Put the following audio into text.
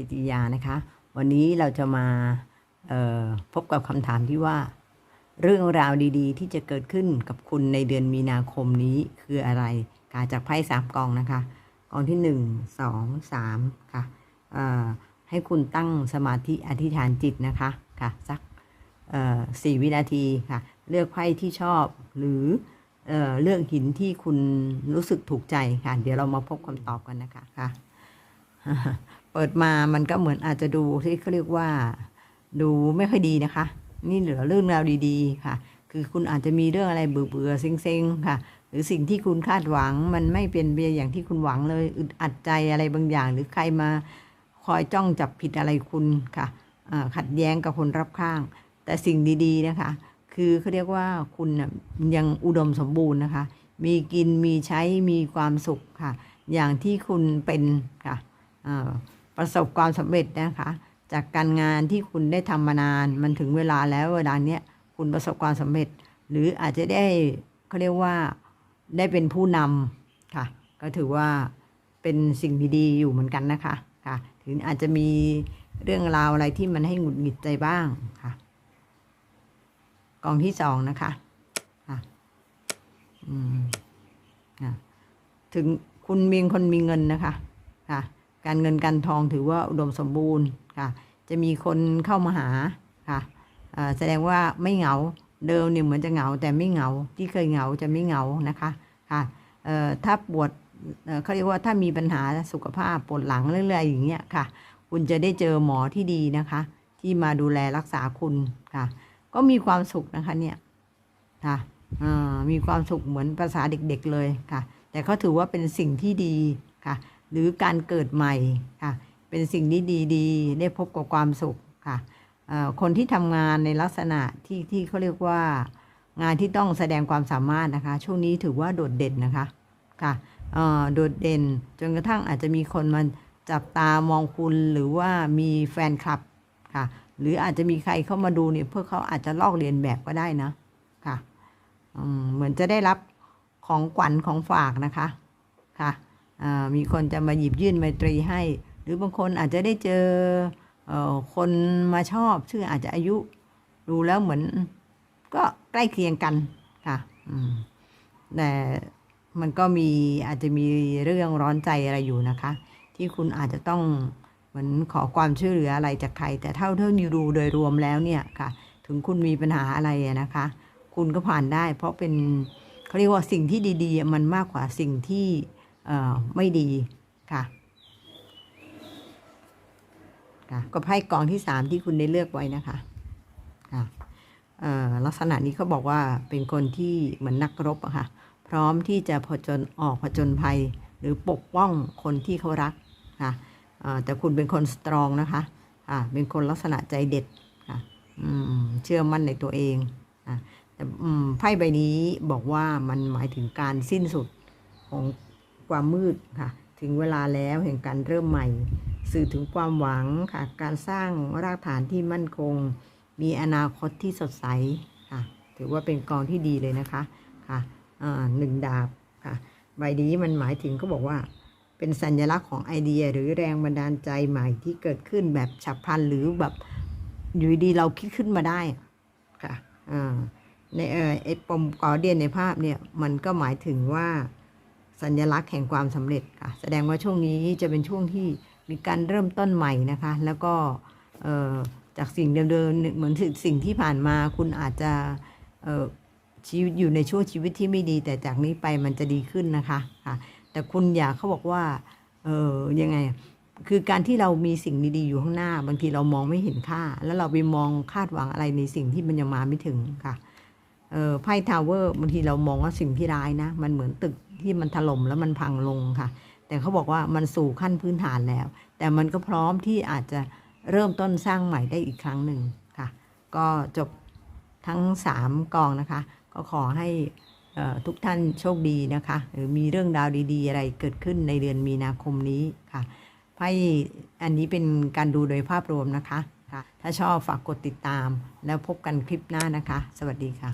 กิติยานะคะ วันนี้เราจะมาพบกับคำถามที่ว่า เรื่องราวดีๆ ที่จะเกิดขึ้นกับคุณในเดือนมีนาคมนี้คืออะไรกาจากไพ่สามกองนะคะกองที่หนึ่งสองสามค่ะให้คุณตั้งสมาธิอธิษฐานจิตนะคะค่ะสักสี่วินาทีค่ะ เลือกไพ่ที่ชอบหรือเอ่อเลือกหินที่คุณรู้สึกถูกใจค่ะ เดี๋ยวเรามาพบคำตอบกันนะคะค่ะ เปิดมามันก็เหมือนอาจจะดูที่เขาเรียกว่า ดูไม่ค่อยดีนะคะ นี่เหลือเรื่องราวดีๆค่ะ คือคุณอาจจะมีเรื่องอะไรเบื่อๆเซ็งๆค่ะ หรือสิ่งที่คุณคาดหวังมันไม่เป็นไปอย่างที่คุณหวังเลยอึดอัดใจอะไรบางอย่าง หรือใครมาคอยจ้องจับผิดอะไรคุณค่ะขัดแย้งกับคนรับข้าง แต่สิ่งดีๆนะคะ คือเขาเรียกว่าคุณน่ะยังอุดมสมบูรณ์นะคะ มีกินมีใช้มีความสุขค่ะ อย่างที่คุณเป็นค่ะอ่า ประสบความสำเร็จนะคะ จากการงานที่คุณได้ทำมานาน มันถึงเวลาแล้วเวลาเนี้ยคุณประสบความสำเร็จ หรืออาจจะได้เขาเรียกว่าได้เป็นผู้นำค่ะ ก็ถือว่าเป็นสิ่งดีๆอยู่เหมือนกันนะคะค่ะ ถึงอาจจะมีเรื่องราวอะไรที่มันให้หงุดหงิดใจบ้างค่ะกองที่สองนะคะค่ะอืมค่ะถึงคุณมีคนมีเงินนะคะค่ะ การเงินการทองถือว่าอุดมสมบูรณ์ค่ะ จะมีคนเข้ามาหาค่ะแสดงว่าไม่เหงาเดิมเนี่ยเหมือนจะเหงาแต่ไม่เหงาที่เคยเหงาจะไม่เหงานะคะค่ะถ้าปวดเขาเรียกว่าถ้ามีปัญหาสุขภาพปวดหลังเรื่อยๆอย่างเงี้ยค่ะ คุณจะได้เจอหมอที่ดีนะคะ ที่มาดูแลรักษาคุณค่ะ ก็มีความสุขนะคะเนี่ยค่ะมีความสุขเหมือนภาษาเด็กๆเลยค่ะ แต่เขาถือว่าเป็นสิ่งที่ดีค่ะ หรือการเกิดใหม่ค่ะเป็นสิ่งที่ดีๆ ได้พบกับความสุขค่ะคนที่ทำงานในลักษณะที่ที่เขาเรียกว่างานที่ต้องแสดงความสามารถนะคะ ช่วงนี้ถือว่าโดดเด่นนะคะค่ะโดดเด่นจนกระทั่งอาจจะมีคนมาจับตามองคุณหรือว่ามีแฟนคลับค่ะ หรืออาจจะมีใครเข้ามาดูเนี่ยเพื่อเขาอาจจะลอกเลียนแบบก็ได้นะค่ะเหมือนจะได้รับของขวัญของฝากนะคะค่ะ มีคนจะมาหยิบยื่นไมตรีให้ หรือบางคนอาจจะได้เจอเอคนมาชอบซึ่งอาจจะอายุดูแล้วเหมือนก็ใกล้เคียงกันค่ะแต่มันก็มีอาจจะมีเรื่องร้อนใจอะไรอยู่นะคะ ที่คุณอาจจะต้องเหมือนขอความช่วยเหลืออะไรจากใคร แต่เท่าเท่านี้ดูโดยรวมแล้วเนี่ยค่ะ ถึงคุณมีปัญหาอะไรนะคะ คุณก็ผ่านได้ เพราะเป็นเขาเรียกว่าสิ่งที่ดี ๆ มันมากกว่าสิ่งที่ ไม่ดีค่ะค่ะก็ไพ่กองที่สามที่คุณได้เลือกไว้นะคะค่ะลักษณะนี้เขาบอกว่าเป็นคนที่เหมือนนักรบอะค่ะ พร้อมที่จะผจญออกผจญภัย หรือปกป้องคนที่เขารักค่ะแต่คุณเป็นคนสตรองนะคะอ่าเป็นคนลักษณะใจเด็ดค่ะอืมเชื่อมั่นในตัวเองอะแต่อืมไพ่ใบนี้บอกว่ามันหมายถึงการสิ้นสุดของ ความมืดค่ะ ถึงเวลาแล้วแห่งการเริ่มใหม่ สื่อถึงความหวังค่ะ การสร้างรากฐานที่มั่นคง มีอนาคตที่สดใสค่ะ ถือว่าเป็นกองที่ดีเลยนะคะค่ะหนึ่งดาบค่ะ ใบนี้มันหมายถึงเขาบอกว่า เป็นสัญลักษณ์ของไอเดียหรือแรงบันดาลใจใหม่ที่เกิดขึ้นแบบฉับพลันหรือแบบอยู่ดีเราคิดขึ้นมาได้ค่ะในเออไอปมกอเดียนในภาพเนี่ยมันก็หมายถึงว่า สัญลักษณ์แห่งความสำเร็จค่ะ แสดงว่าช่วงนี้จะเป็นช่วงที่มีการเริ่มต้นใหม่นะคะ แล้วก็จากสิ่งเดิมๆเหมือนสิ่งที่ผ่านมาคุณอาจจะเอ่อชีวิตอยู่ในช่วงชีวิตที่ไม่ดี แต่จากนี้ไปมันจะดีขึ้นนะคะค่ะแต่คุณอยากเขาบอกว่าเออยังไงคือการที่เรามีสิ่งดีๆอยู่ข้างหน้า บางทีเรามองไม่เห็นค่า แล้วเราไปมองคาดหวังอะไรในสิ่งที่มันยังมาไม่ถึงค่ะเออไพ่ทาวเวอร์บางทีเรามองว่าสิ่งที่ร้ายนะ มันเหมือนตึก ที่มันถล่มแล้วมันพังลงค่ะ แต่เขาบอกว่ามันสู่ขั้นพื้นฐานแล้ว แต่มันก็พร้อมที่อาจจะเริ่มต้นสร้างใหม่ได้อีกครั้งหนึ่งค่ะ ก็จบทั้ง 3 กองนะคะ ก็ขอให้ทุกท่านโชคดีนะคะ หรือมีเรื่องราวดีๆ อะไรเกิดขึ้นในเดือนมีนาคมนี้ค่ะไพ่อันนี้เป็นการดูโดยภาพรวมนะคะ ถ้าชอบฝากกดติดตามแล้วพบกันคลิปหน้านะคะ สวัสดีค่ะ